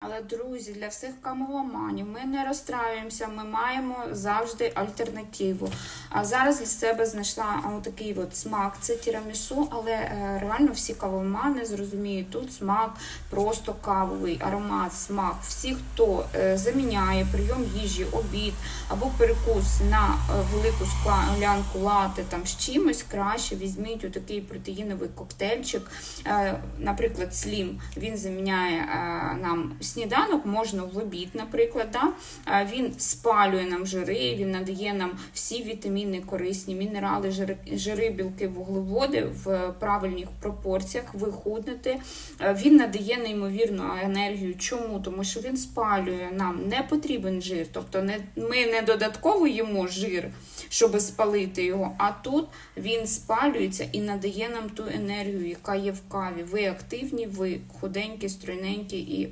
Але, друзі, для всіх камеломанів ми не розстраюємося, ми маємо завжди альтернативу. А зараз для себе знайшла такий от смак. Це тірамісу, але е, реально всі кавомани зрозуміють, тут смак просто кавовий, аромат, смак. Всі, хто е, заміняє прийом їжі, обід або перекус на е, велику склянку лати там з чимось, краще візьміть отакий протеїновий коктейльчик. Наприклад, слім він заміняє нам сніданок, можна в обід, наприклад. Да? Він спалює нам жири, він надає нам всі вітаміни корисні, мінерали, жири, жири білки, вуглеводи в правильних пропорціях. Ви худнете. Е, Він надає неймовірну енергію. Чому? Тому що він спалює нам не потрібен жир. Тобто не, ми не додатково їмо жир, щоб спалити його, а тут він спалюється і надає нам ту енергію, яка є в каві. Ви активні, ви худенькі, стройненькі і